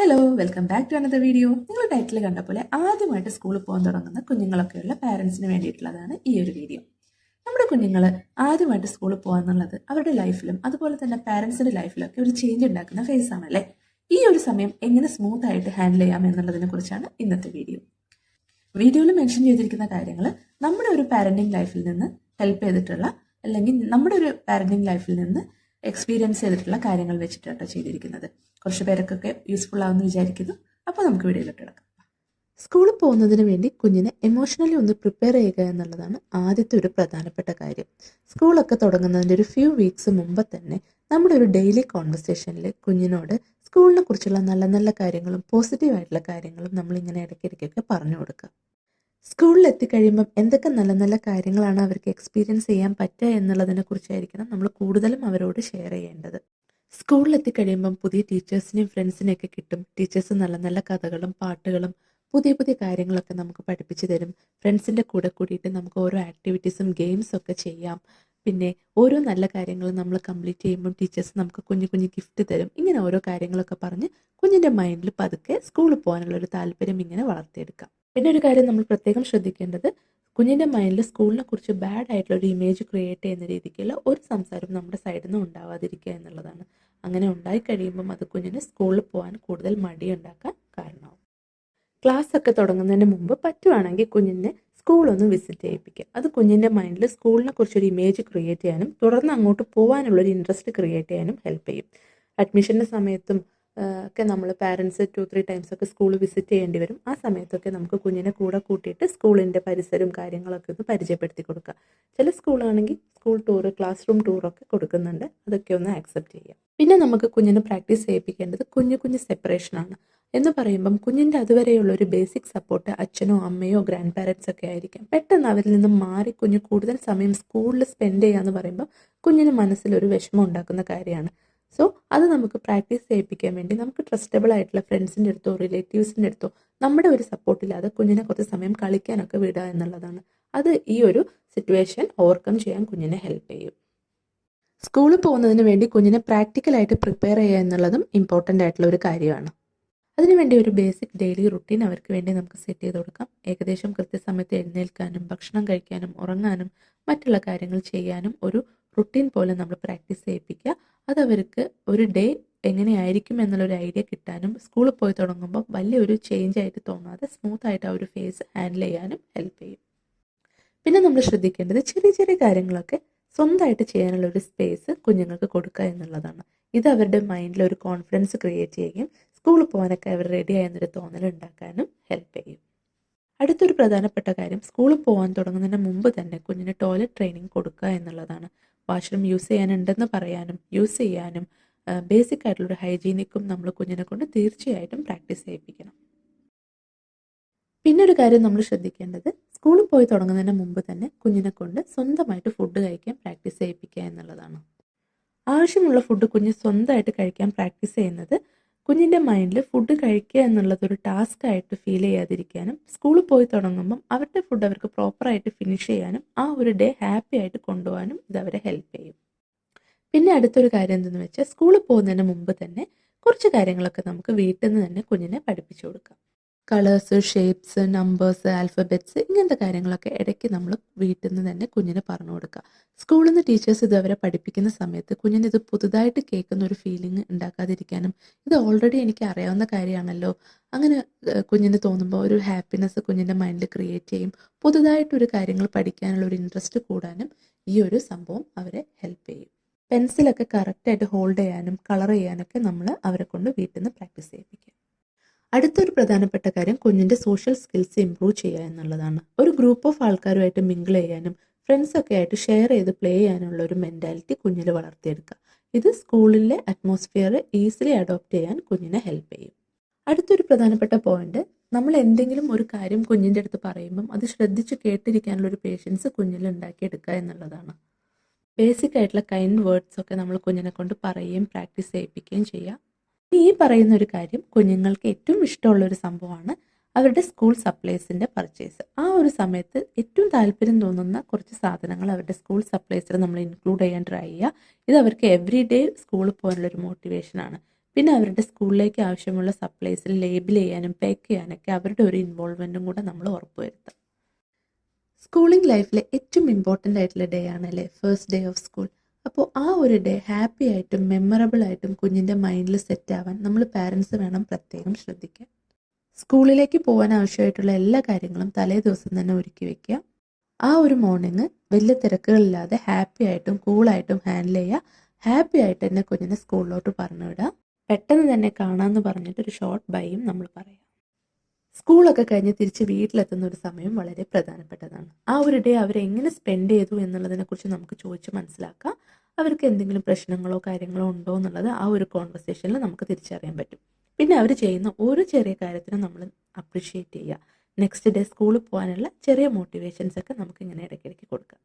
Hello welcome back to another video നിങ്ങൾ title കണ്ട പോലെ ആദ്യമായിട്ട് സ്കൂളിൽ പോകാൻ തുടങ്ങുന്ന കുഞ്ഞുങ്ങളൊക്കെയുള്ള പാരൻസിന് വേണ്ടിയിട്ടുള്ളതാണ് ഈ ഒരു വീഡിയോ നമ്മുടെ കുഞ്ഞുങ്ങൾ ആദ്യമായിട്ട് സ്കൂളിൽ പോകാന്നുള്ളത് അവരുടെ ലൈഫിലും അതുപോലെ തന്നെ പാരൻസിന്റെ ലൈഫിലൊക്കെ ഒരു ചേഞ്ച് ഉണ്ടാക്കുന്ന ഫേസ് ആണല്ലേ? ഈ ഒരു സമയം എങ്ങനെ സ്മൂത്ത് ആയിട്ട് ഹാൻഡിൽ ചെയ്യാം എന്നുള്ളതിനെ കുറിച്ചാണ് ഇന്നത്തെ വീഡിയോ വീഡിയോയിൽ മെൻഷൻ ചെയ്തിരിക്കുന്ന കാര്യങ്ങൾ നമ്മുടെ ഒരു പാരന്റിങ് ലൈഫിൽ നിന്ന് ഹെൽപ്പ് ചെയ്തിട്ടുള്ള അല്ലെങ്കിൽ നമ്മുടെ ഒരു പാരന്റിങ് ലൈഫിൽ നിന്ന് എക്സ്പീരിയൻസ് ചെയ്തിട്ടുള്ള കാര്യങ്ങൾ വെച്ചിട്ടാണ് ചെയ്തിരിക്കുന്നത്. കുറച്ച് പേരൊക്കെ യൂസ്ഫുൾ ആവുമെന്ന് വിചാരിക്കുന്നു. അപ്പോൾ നമുക്ക് വീഡിയോയിലോട്ട് കിടക്കാം. സ്കൂളിൽ പോകുന്നതിന് വേണ്ടി കുഞ്ഞിനെ എമോഷണലി ഒന്ന് പ്രിപ്പയർ ചെയ്യുക എന്നുള്ളതാണ് ആദ്യത്തെ ഒരു പ്രധാനപ്പെട്ട കാര്യം. സ്കൂളൊക്കെ തുടങ്ങുന്നതിന്റെ ഒരു ഫ്യൂ വീക്സ് മുമ്പ് തന്നെ നമ്മുടെ ഒരു ഡെയിലി കോൺവെർസേഷനിൽ കുഞ്ഞിനോട് സ്കൂളിനെ കുറിച്ചുള്ള നല്ല നല്ല കാര്യങ്ങളും പോസിറ്റീവ് ആയിട്ടുള്ള കാര്യങ്ങളും നമ്മൾ ഇങ്ങനെ ഇടയ്ക്കിടയ്ക്കൊക്കെ പറഞ്ഞു കൊടുക്കുക. സ്കൂളിൽ എത്തിക്കഴിയുമ്പം എന്തൊക്കെ നല്ല നല്ല കാര്യങ്ങളാണ് അവർക്ക് എക്സ്പീരിയൻസ് ചെയ്യാൻ പറ്റുക എന്നുള്ളതിനെ കുറിച്ചായിരിക്കണം നമ്മൾ കൂടുതലും അവരോട് ഷെയർ ചെയ്യേണ്ടത്. സ്കൂളിൽ എത്തിക്കഴിയുമ്പം പുതിയ ടീച്ചേഴ്സിനെയും ഫ്രണ്ട്സിനെയൊക്കെ കിട്ടും. ടീച്ചേഴ്സ് നല്ല നല്ല കഥകളും പാട്ടുകളും പുതിയ പുതിയ കാര്യങ്ങളൊക്കെ നമുക്ക് പഠിപ്പിച്ചു തരും. ഫ്രണ്ട്സിന്റെ കൂടെ കൂടിയിട്ട് നമുക്ക് ഓരോ ആക്ടിവിറ്റീസും ഗെയിംസും ഒക്കെ ചെയ്യാം. പിന്നെ ഓരോ നല്ല കാര്യങ്ങളും നമ്മൾ കംപ്ലീറ്റ് ചെയ്യുമ്പോൾ ടീച്ചേഴ്സ് നമുക്ക് കുഞ്ഞു കുഞ്ഞു ഗിഫ്റ്റ് തരും. ഇങ്ങനെ ഓരോ കാര്യങ്ങളൊക്കെ പറഞ്ഞ് കുഞ്ഞിന്റെ മൈൻഡിൽ പതുക്കെ സ്കൂളിൽ പോകാനുള്ള ഒരു താല്പര്യം ഇങ്ങനെ വളർത്തിയെടുക്കാം. പിന്നെ ഒരു കാര്യം നമ്മൾ പ്രത്യേകം ശ്രദ്ധിക്കേണ്ടത് കുഞ്ഞിന്റെ മൈൻഡിൽ സ്കൂളിനെ കുറിച്ച് ബാഡ് ആയിട്ടുള്ള ഒരു ഇമേജ് ക്രിയേറ്റ് ചെയ്യുന്ന രീതിക്കുള്ള ഒരു സംസാരം നമ്മുടെ സൈഡിൽ നിന്ന് ഉണ്ടാവാതിരിക്കുക എന്നുള്ളതാണ്. അങ്ങനെ ഉണ്ടായി കഴിയുമ്പം അത് കുഞ്ഞിന് സ്കൂളിൽ പോകാൻ കൂടുതൽ മടി ഉണ്ടാക്കാൻ കാരണമാവും. ക്ലാസ് ഒക്കെ തുടങ്ങുന്നതിന് മുമ്പ് പറ്റുവാണെങ്കിൽ കുഞ്ഞിനെ സ്കൂളൊന്ന് വിസിറ്റ് ചെയ്യിപ്പിക്കുക. അത് കുഞ്ഞിന്റെ മൈൻഡിൽ സ്കൂളിനെ കുറിച്ചൊരു ഇമേജ് ക്രിയേറ്റ് ചെയ്യാനും തുടർന്ന് അങ്ങോട്ട് പോകാനുള്ളൊരു ഇൻട്രസ്റ്റ് ക്രിയേറ്റ് ചെയ്യാനും ഹെൽപ്പ് ചെയ്യും. അഡ്മിഷന്റെ സമയത്തും ഒക്കെ നമ്മൾ പാരൻസ് ടു ത്രീ ടൈംസ് ഒക്കെ സ്കൂൾ വിസിറ്റ് ചെയ്യേണ്ടി വരും. ആ സമയത്തൊക്കെ നമുക്ക് കുഞ്ഞിനെ കൂടെ കൂട്ടിയിട്ട് സ്കൂളിന്റെ പരിസരവും കാര്യങ്ങളൊക്കെ ഒന്ന് പരിചയപ്പെടുത്തി കൊടുക്കുക ചില സ്കൂളാണെങ്കിൽ സ്കൂൾ ടൂർ ക്ലാസ് റൂം ടൂറൊക്കെ കൊടുക്കുന്നുണ്ട്. അതൊക്കെ ഒന്ന് ആക്സെപ്റ്റ് ചെയ്യാം. പിന്നെ നമുക്ക് കുഞ്ഞിനെ പ്രാക്ടീസ് ചെയ്യിപ്പിക്കേണ്ടത് കുഞ്ഞു കുഞ്ഞു സെപ്പറേഷനാണ് എന്ന് പറയുമ്പം കുഞ്ഞിന്റെ അതുവരെയുള്ള ഒരു ബേസിക് സപ്പോർട്ട് അച്ഛനോ അമ്മയോ ഗ്രാൻഡ് പാരൻസ് ഒക്കെ ആയിരിക്കാം. പെട്ടെന്ന് അവരിൽ നിന്ന് മാറി കുഞ്ഞ് കൂടുതൽ സമയം സ്കൂളിൽ സ്പെൻഡ് ചെയ്യാന്ന് പറയുമ്പോൾ കുഞ്ഞിന് മനസ്സിലൊരു വിഷമം ഉണ്ടാക്കുന്ന കാര്യമാണ്. സോ അത് നമുക്ക് പ്രാക്ടീസ് ചെയ്യിപ്പിക്കാൻ വേണ്ടി നമുക്ക് ട്രസ്റ്റബിൾ ആയിട്ടുള്ള ഫ്രണ്ട്സിന്റെ അടുത്തോ റിലേറ്റീവ്സിന്റെ അടുത്തോ നമ്മുടെ ഒരു സപ്പോർട്ടില്ലാതെ കുഞ്ഞിനെ കുറച്ച് സമയം കളിക്കാനൊക്കെ വിടുക എന്നുള്ളതാണ്. അത് ഈ ഒരു സിറ്റുവേഷൻ ഓവർകം ചെയ്യാൻ കുഞ്ഞിനെ ഹെൽപ്പ് ചെയ്യും. സ്കൂളിൽ പോകുന്നതിന് വേണ്ടി കുഞ്ഞിനെ പ്രാക്ടിക്കലായിട്ട് പ്രിപ്പയർ ചെയ്യുക എന്നുള്ളതും ഇമ്പോർട്ടന്റ് ആയിട്ടുള്ള ഒരു കാര്യമാണ്. അതിനുവേണ്ടി ഒരു ബേസിക് ഡെയിലി റുട്ടീൻ അവർക്ക് വേണ്ടി നമുക്ക് സെറ്റ് ചെയ്ത് കൊടുക്കാം. ഏകദേശം കൃത്യസമയത്ത് എഴുന്നേൽക്കാനും ഭക്ഷണം കഴിക്കാനും ഉറങ്ങാനും മറ്റുള്ള കാര്യങ്ങൾ ചെയ്യാനും ഒരു റുട്ടീൻ പോലെ നമ്മൾ പ്രാക്ടീസ് ചെയ്യിപ്പിക്കുക. അത് അവർക്ക് ഒരു ഡേ എങ്ങനെയായിരിക്കും എന്നുള്ളൊരു ഐഡിയ കിട്ടാനും സ്കൂളിൽ പോയി തുടങ്ങുമ്പോൾ വലിയൊരു ചേഞ്ച് ആയിട്ട് തോന്നാതെ സ്മൂത്ത് ആയിട്ട് ആ ഒരു ഫേസ് ഹാൻഡിൽ ചെയ്യാനും ഹെൽപ്പ് ചെയ്യും. പിന്നെ നമ്മൾ ശ്രദ്ധിക്കേണ്ടത് ചെറിയ ചെറിയ കാര്യങ്ങളൊക്കെ സ്വന്തമായിട്ട് ചെയ്യാനുള്ള ഒരു സ്പേസ് കുഞ്ഞുങ്ങൾക്ക് കൊടുക്കുക എന്നുള്ളതാണ്. ഇത് അവരുടെ മൈൻഡിൽ ഒരു കോൺഫിഡൻസ് ക്രിയേറ്റ് ചെയ്യുകയും സ്കൂളിൽ പോകാനൊക്കെ അവർ റെഡി ആയെന്നൊരു തോന്നൽ ഉണ്ടാക്കാനും ഹെൽപ്പ് ചെയ്യും. അടുത്തൊരു പ്രധാനപ്പെട്ട കാര്യം സ്കൂളിൽ പോകാൻ തുടങ്ങുന്നതിന് മുമ്പ് തന്നെ കുഞ്ഞിന് ടോയ്ലറ്റ് ട്രെയിനിങ് കൊടുക്കുക എന്നുള്ളതാണ്. വാഷ്റൂം യൂസ് ചെയ്യാനുണ്ടെന്ന് പറയാനും യൂസ് ചെയ്യാനും ബേസിക് ആയിട്ടുള്ളൊരു ഹൈജീനിക്കും നമ്മൾ കുഞ്ഞിനെ കൊണ്ട് തീർച്ചയായിട്ടും പ്രാക്ടീസ് ചെയ്യിപ്പിക്കണം. പിന്നെ ഒരു കാര്യം നമ്മൾ ശ്രദ്ധിക്കേണ്ടത് സ്കൂളിൽ പോയി തുടങ്ങുന്നതിന് മുമ്പ് തന്നെ കുഞ്ഞിനെ കൊണ്ട് സ്വന്തമായിട്ട് ഫുഡ് കഴിക്കാൻ പ്രാക്ടീസ് ചെയ്യിപ്പിക്കുക എന്നുള്ളതാണ്. ആവശ്യമുള്ള ഫുഡ് കുഞ്ഞ് സ്വന്തമായിട്ട് കഴിക്കാൻ പ്രാക്ടീസ് ചെയ്യുന്നത് കുഞ്ഞിന്റെ മൈൻഡിൽ ഫുഡ് കഴിക്കുക എന്നുള്ളതൊരു ടാസ്ക് ആയിട്ട് ഫീൽ ചെയ്യാതിരിക്കാനും സ്കൂളിൽ പോയി തുടങ്ങുമ്പം അവരുടെ ഫുഡ് അവർക്ക് പ്രോപ്പറായിട്ട് ഫിനിഷ് ചെയ്യാനും ആ ഒരു ഡേ ഹാപ്പി ആയിട്ട് കൊണ്ടുപോകാനും ഇത് അവരെ ഹെൽപ്പ് ചെയ്യും. പിന്നെ അടുത്തൊരു കാര്യം എന്തെന്ന് വെച്ചാൽ സ്കൂളിൽ പോകുന്നതിന് മുമ്പ് തന്നെ കുറച്ച് കാര്യങ്ങളൊക്കെ നമുക്ക് വീട്ടിൽ നിന്ന് തന്നെ കുഞ്ഞിനെ പഠിപ്പിച്ചു കൊടുക്കാം. കളേഴ്സ് ഷേപ്സ് നമ്പേഴ്സ് ആൽഫബറ്റ്സ് ഇങ്ങനത്തെ കാര്യങ്ങളൊക്കെ ഇടയ്ക്ക് നമ്മൾ വീട്ടിൽ നിന്ന് തന്നെ കുഞ്ഞിന് പറഞ്ഞു കൊടുക്കുക. സ്കൂളിൽ നിന്ന് ടീച്ചേഴ്സ് ഇത് അവരെ പഠിപ്പിക്കുന്ന സമയത്ത് കുഞ്ഞിന് ഇത് പുതുതായിട്ട് കേൾക്കുന്ന ഒരു ഫീലിംഗ് ഉണ്ടാക്കാതിരിക്കാനും ഇത് ഓൾറെഡി എനിക്ക് അറിയാവുന്ന കാര്യമാണല്ലോ. അങ്ങനെ കുഞ്ഞിന് തോന്നുമ്പോൾ ഒരു ഹാപ്പിനെസ് കുഞ്ഞിന്റെ മൈൻഡിൽ ക്രിയേറ്റ് ചെയ്യും. പുതുതായിട്ടൊരു കാര്യങ്ങൾ പഠിക്കാനുള്ള ഒരു ഇൻട്രസ്റ്റ് കൂടാനും ഈ ഒരു സംഭവം അവരെ ഹെൽപ്പ് ചെയ്യും. പെൻസിലൊക്കെ കറക്റ്റായിട്ട് ഹോൾഡ് ചെയ്യാനും കളർ ചെയ്യാനൊക്കെ നമ്മൾ അവരെ കൊണ്ട് വീട്ടിൽ നിന്ന് പ്രാക്ടീസ് ചെയ്യിപ്പിക്കുക അടുത്തൊരു പ്രധാനപ്പെട്ട കാര്യം കുഞ്ഞിന്റെ സോഷ്യൽ സ്കിൽസ് ഇമ്പ്രൂവ് ചെയ്യുക എന്നുള്ളതാണ്. ഒരു ഗ്രൂപ്പ് ഓഫ് ആൾക്കാരുമായിട്ട് മിങ്കിൾ ചെയ്യാനും ഫ്രണ്ട്സ് ഒക്കെ ആയിട്ട് ഷെയർ ചെയ്ത് പ്ലേ ചെയ്യാനുള്ള ഒരു മെന്റാലിറ്റി കുഞ്ഞിൽ വളർത്തിയെടുക്കുക. ഇത് സ്കൂളിലെ അറ്റ്മോസ്ഫിയർ ഈസിലി അഡോപ്റ്റ് ചെയ്യാൻ കുഞ്ഞിനെ ഹെൽപ്പ് ചെയ്യും. അടുത്തൊരു പ്രധാനപ്പെട്ട പോയിന്റ് നമ്മൾ എന്തെങ്കിലും ഒരു കാര്യം കുഞ്ഞിന്റെ അടുത്ത് പറയുമ്പം അത് ശ്രദ്ധിച്ച് കേട്ടിരിക്കാനുള്ള ഒരു പേഷ്യൻസ് കുഞ്ഞിൽ ഉണ്ടാക്കിയെടുക്കുക എന്നുള്ളതാണ്. ബേസിക് ആയിട്ടുള്ള കൈൻഡ് വേർഡ്സ് ഒക്കെ നമ്മൾ കുഞ്ഞിനെ കൊണ്ട് പറയുകയും പ്രാക്ടീസ് ചെയ്യിപ്പിക്കുകയും ചെയ്യുക. ഈ പറയുന്ന ഒരു കാര്യം കുഞ്ഞുങ്ങൾക്ക് ഏറ്റവും ഇഷ്ടമുള്ള ഒരു സംഭവമാണ് അവരുടെ സ്കൂൾ സപ്ലൈസിന്റെ പർച്ചേസ്. ആ ഒരു സമയത്ത് ഏറ്റവും താല്പര്യം തോന്നുന്ന കുറച്ച് സാധനങ്ങൾ അവരുടെ സ്കൂൾ സപ്ലൈസിൽ നമ്മൾ ഇൻക്ലൂഡ് ചെയ്യാൻ ട്രൈ ചെയ്യുക. ഇത് അവർക്ക് എവറി ഡേ സ്കൂളിൽ പോകാനുള്ളൊരു മോട്ടിവേഷനാണ്. പിന്നെ അവരുടെ സ്കൂളിലേക്ക് ആവശ്യമുള്ള സപ്ലൈസിൽ ലേബിൾ ചെയ്യാനും പാക്ക് ചെയ്യാനൊക്കെ അവരുടെ ഒരു ഇൻവോൾവ്മെന്റും കൂടെ നമ്മൾ ഉറപ്പുവരുത്തുക. സ്കൂളിംഗ് ലൈഫിലെ ഏറ്റവും ഇമ്പോർട്ടന്റ് ആയിട്ടുള്ള ഡേ ആണല്ലേ ഫസ്റ്റ് ഡേ ഓഫ് സ്കൂൾ അപ്പോൾ ആ ഒരു ഡേ ഹാപ്പി ആയിട്ടും മെമ്മറബിൾ ആയിട്ടും കുഞ്ഞിന്റെ മൈൻഡിൽ സെറ്റ് ആവാൻ നമ്മൾ പാരൻസ് വേണം പ്രത്യേകം ശ്രദ്ധിക്കാൻ. സ്കൂളിലേക്ക് പോകാൻ ആവശ്യമായിട്ടുള്ള എല്ലാ കാര്യങ്ങളും തലേ ദിവസം തന്നെ ഒരുക്കി വെക്കുക. ആ ഒരു മോർണിംഗ് വലിയ തിരക്കുകളില്ലാതെ ഹാപ്പി ആയിട്ടും കൂളായിട്ടും ഹാൻഡിൽ ചെയ്യുക. ഹാപ്പി ആയിട്ട് തന്നെ കുഞ്ഞിനെ സ്കൂളിലോട്ട് പറഞ്ഞു വിടുക പെട്ടെന്ന് തന്നെ കാണാമെന്ന് പറഞ്ഞിട്ട് ഒരു ഷോർട്ട് ബൈയും നമ്മൾ പറയാം. സ്കൂളൊക്കെ കഴിഞ്ഞ് തിരിച്ച് വീട്ടിലെത്തുന്ന ഒരു സമയം വളരെ പ്രധാനപ്പെട്ടതാണ്. ആ ഒരു ഡേ അവരെങ്ങനെ സ്പെൻഡ് ചെയ്തു എന്നുള്ളതിനെക്കുറിച്ച് നമുക്ക് ചോദിച്ച് മനസ്സിലാക്കാം. അവർക്ക് എന്തെങ്കിലും പ്രശ്നങ്ങളോ കാര്യങ്ങളോ ഉണ്ടോ എന്നുള്ളത് ആ ഒരു കോൺവെർസേഷനിൽ നമുക്ക് തിരിച്ചറിയാൻ പറ്റും. പിന്നെ അവർ ചെയ്യുന്ന ഓരോ ചെറിയ കാര്യത്തിനും നമ്മൾ അപ്രിഷ്യേറ്റ് ചെയ്യുക. നെക്സ്റ്റ് ഡേ സ്കൂളിൽ പോകാനുള്ള ചെറിയ മോട്ടിവേഷൻസ് ഒക്കെ നമുക്ക് ഇങ്ങനെ ഇടയ്ക്കിടയ്ക്ക് കൊടുക്കാം.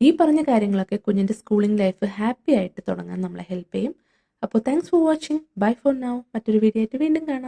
ഈ പറഞ്ഞ കാര്യങ്ങളൊക്കെ കുഞ്ഞിന്റെ സ്കൂളിംഗ് ലൈഫ് ഹാപ്പി ആയിട്ട് തുടങ്ങാൻ നമ്മളെ ഹെൽപ്പ് ചെയ്യും. അപ്പോൾ thanks for watching bye for now മറ്റൊരു വീഡിയോ ആയിട്ട് വീണ്ടും കാണാം.